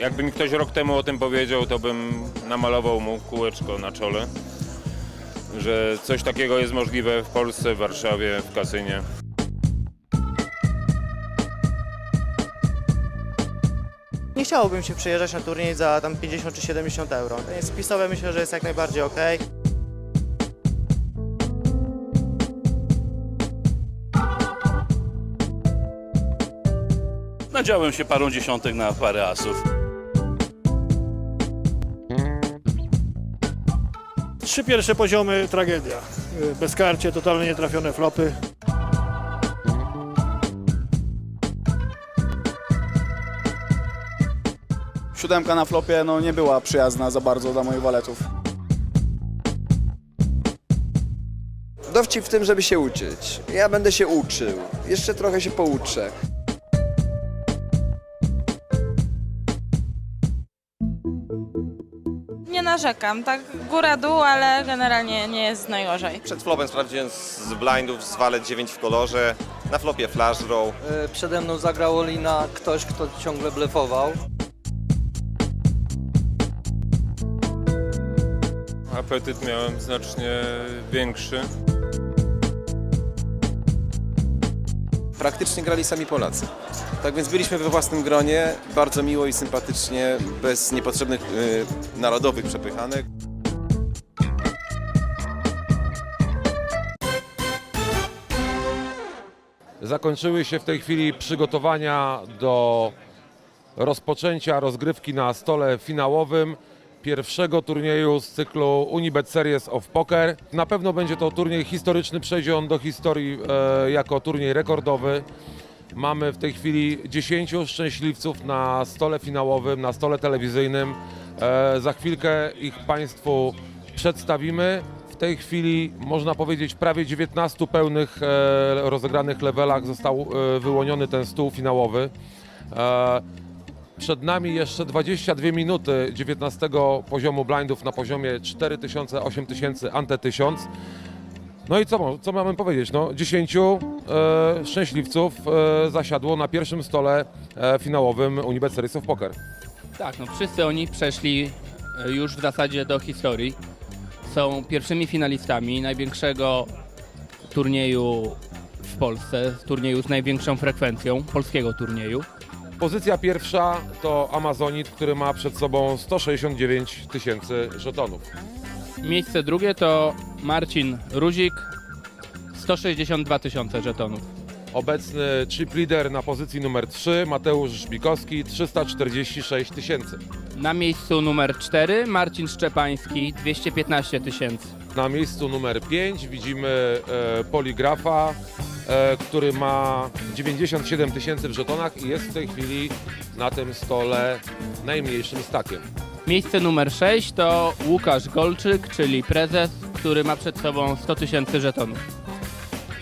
jakby mi ktoś rok temu o tym powiedział, to bym namalował mu kółeczko na czole, że coś takiego jest możliwe w Polsce, w Warszawie, w Kasynie. Nie chciałbym się przyjeżdżać na turniej za tam 50 czy 70 euro. To jest spisowe, myślę, że jest jak najbardziej ok. Nadziałem się parą dziesiątek na parę asów. Trzy pierwsze poziomy tragedia. Y, Bezkarcie, totalnie nietrafione flopy. Siódemka na flopie no, nie była przyjazna za bardzo dla moich waletów. Dowcip w tym, żeby się uczyć. Ja będę się uczył. Jeszcze trochę się pouczę. Narzekam, tak góra-dół, ale generalnie nie jest najgorzej. Przed flopem sprawdziłem z blindów z walet 9 w kolorze, na flopie flash draw. E, Przede mną zagrał Olina ktoś, kto ciągle blefował. Apetyt miałem znacznie większy. Praktycznie grali sami Polacy. Tak więc byliśmy we własnym gronie, bardzo miło i sympatycznie, bez niepotrzebnych y, narodowych przepychanek. Zakończyły się w tej chwili przygotowania do rozpoczęcia rozgrywki na stole finałowym pierwszego turnieju z cyklu Unibet Series of Poker. Na pewno będzie to turniej historyczny, przejdzie on do historii e, jako turniej rekordowy. Mamy w tej chwili 10 szczęśliwców na stole finałowym, na stole telewizyjnym. E, za chwilkę ich Państwu przedstawimy. W tej chwili można powiedzieć prawie 19 pełnych e, rozegranych levelach został e, wyłoniony ten stół finałowy. E, przed nami jeszcze 22 minuty 19 poziomu blindów na poziomie 4000, 8000, ante 1000. No i co, co mamy powiedzieć? No, 10 e, szczęśliwców e, zasiadło na pierwszym stole e, finałowym Unibet Series of Poker. Tak, no wszyscy oni przeszli e, już w zasadzie do historii. Są pierwszymi finalistami największego turnieju w Polsce, turnieju z największą frekwencją, polskiego turnieju. Pozycja pierwsza to Amazonit, który ma przed sobą 169 tysięcy żetonów. Miejsce drugie to Marcin Ruzik, 162 tysiące żetonów. Obecny chip leader na pozycji numer 3 Mateusz Żbikowski 346 tysięcy. Na miejscu numer 4 Marcin Szczepański, 215 tysięcy. Na miejscu numer 5 widzimy e, Poligrafa, który ma 97 tysięcy w żetonach i jest w tej chwili na tym stole najmniejszym stakiem. Miejsce numer 6 to Łukasz Golczyk, czyli prezes, który ma przed sobą 100 tysięcy żetonów.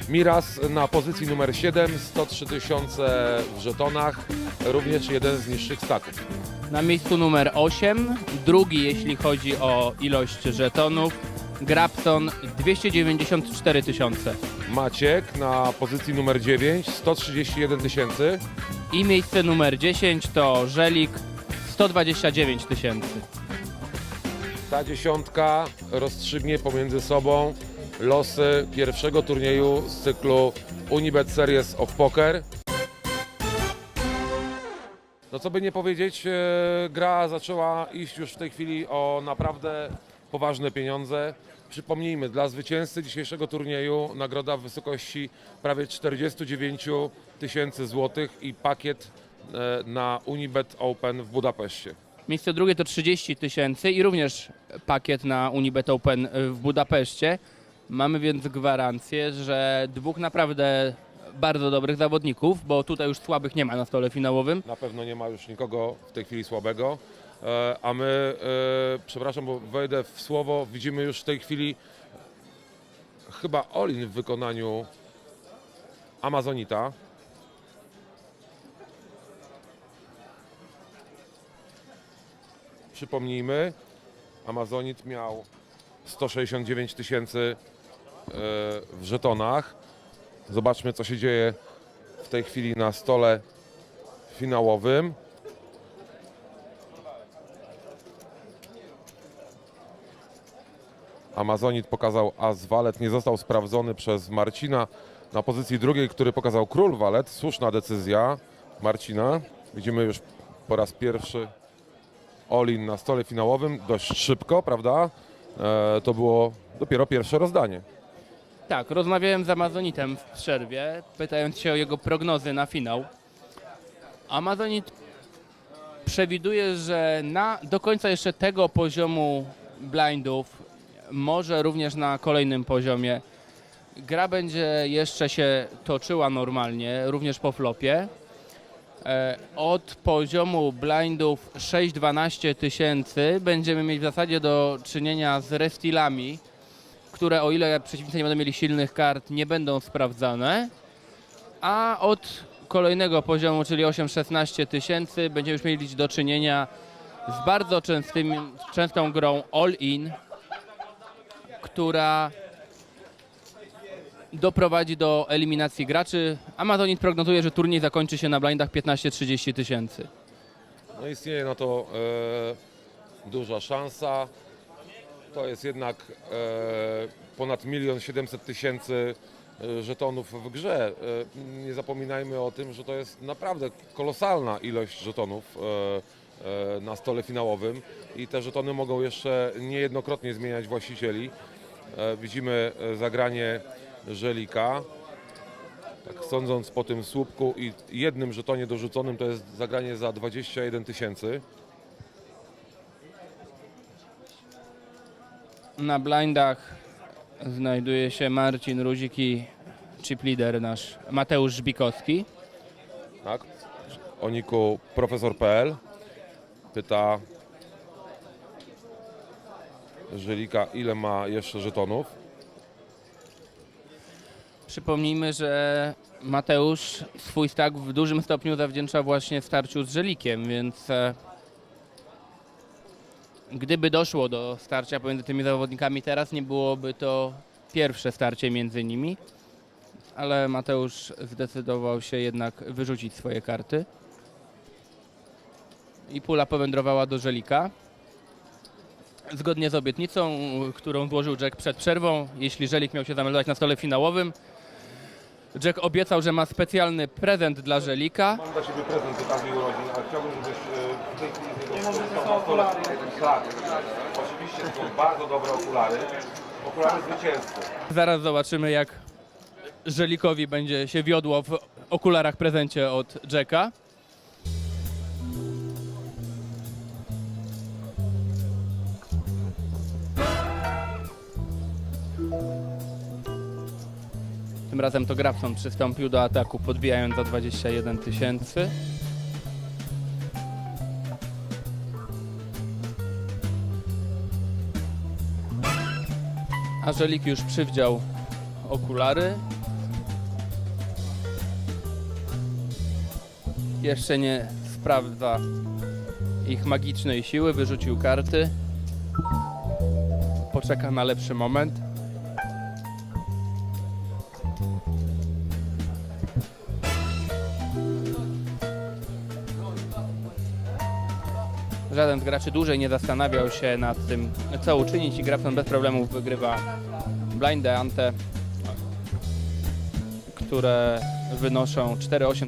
Miras na pozycji numer 7, 103 tysiące w żetonach, również jeden z niższych staków. Na miejscu numer 8, drugi jeśli chodzi o ilość żetonów, Grabson 294 tysiące. Maciek na pozycji numer 9, 131 tysięcy. I miejsce numer 10 to Żelik 129 tysięcy. Ta dziesiątka rozstrzygnie pomiędzy sobą losy pierwszego turnieju z cyklu Unibet Series of Poker. No co by nie powiedzieć, e, gra zaczęła iść już w tej chwili o naprawdę poważne pieniądze. Przypomnijmy, dla zwycięzcy dzisiejszego turnieju nagroda w wysokości prawie 49 tysięcy złotych i pakiet e, na Unibet Open w Budapeszcie. Miejsce drugie to 30 tysięcy i również pakiet na Unibet Open w Budapeszcie. Mamy więc gwarancję, że dwóch naprawdę bardzo dobrych zawodników, bo tutaj już słabych nie ma na stole finałowym. Na pewno nie ma już nikogo w tej chwili słabego. E, A my, e, przepraszam, bo wejdę w słowo, widzimy już w tej chwili chyba Olin w wykonaniu Amazonita. Przypomnijmy, Amazonit miał 169 tysięcy e, w żetonach. Zobaczmy, co się dzieje w tej chwili na stole finałowym. Amazonit pokazał as walet, nie został sprawdzony przez Marcina. Na pozycji drugiej, który pokazał król walet, słuszna decyzja Marcina. Widzimy już po raz pierwszy Olin na stole finałowym, dość szybko, prawda? E, to było dopiero pierwsze rozdanie. Tak, rozmawiałem z Amazonitem w przerwie, pytając się o jego prognozy na finał. Amazonit przewiduje, że na, do końca jeszcze tego poziomu blindów, może również na kolejnym poziomie, gra będzie jeszcze się toczyła normalnie, również po flopie. E, Od poziomu blindów 6-12 tysięcy będziemy mieć w zasadzie do czynienia z restilami, które o ile przeciwnicy nie będą mieli silnych kart, nie będą sprawdzane. A od kolejnego poziomu, czyli 8-16 tysięcy, będziemy już mieli do czynienia z bardzo częstym, częstą grą all-in, która doprowadzi do eliminacji graczy. Amazonit prognozuje, że turniej zakończy się na blindach 15-30 tysięcy. No istnieje na to e, duża szansa. To jest jednak e, ponad milion 700 tysięcy e, żetonów w grze. E, nie zapominajmy o tym, że to jest naprawdę kolosalna ilość żetonów e, e, na stole finałowym i te żetony mogą jeszcze niejednokrotnie zmieniać właścicieli. E, widzimy e, zagranie Żelika. Tak sądząc po tym słupku i jednym żetonie dorzuconym to jest zagranie za 21 tysięcy. Na blindach znajduje się Marcin Ruzik i chip leader nasz Mateusz Żbikowski. Tak? O niku profesor.pl pyta Żelika ile ma jeszcze żetonów. Przypomnijmy, że Mateusz swój stack w dużym stopniu zawdzięcza właśnie starciu z Żelikiem, więc e, gdyby doszło do starcia pomiędzy tymi zawodnikami teraz, nie byłoby to pierwsze starcie między nimi, ale Mateusz zdecydował się jednak wyrzucić swoje karty. I pula powędrowała do Żelika. Zgodnie z obietnicą, którą złożył Jack przed przerwą, jeśli Żelik miał się zameldować na stole finałowym, Jack obiecał, że ma specjalny prezent dla Żelika. Mam dla Ciebie prezent z okazji urodzin, ale chciałbym, żebyś w tej chwili z niego skorzystał na stole. Tak, oczywiście są bardzo dobre okulary. Okulary zwycięzcy. Zaraz zobaczymy, jak Żelikowi będzie się wiodło w okularach prezencie od Jacka. Tym razem to Grafson przystąpił do ataku, podbijając za 21 tysięcy. A Żelik już przywdział okulary. Jeszcze nie sprawdza ich magicznej siły, wyrzucił karty. Poczeka na lepszy moment. Żaden z graczy dłużej nie zastanawiał się nad tym, co uczynić i Grafton bez problemów wygrywa blindy ante, które wynoszą 4-8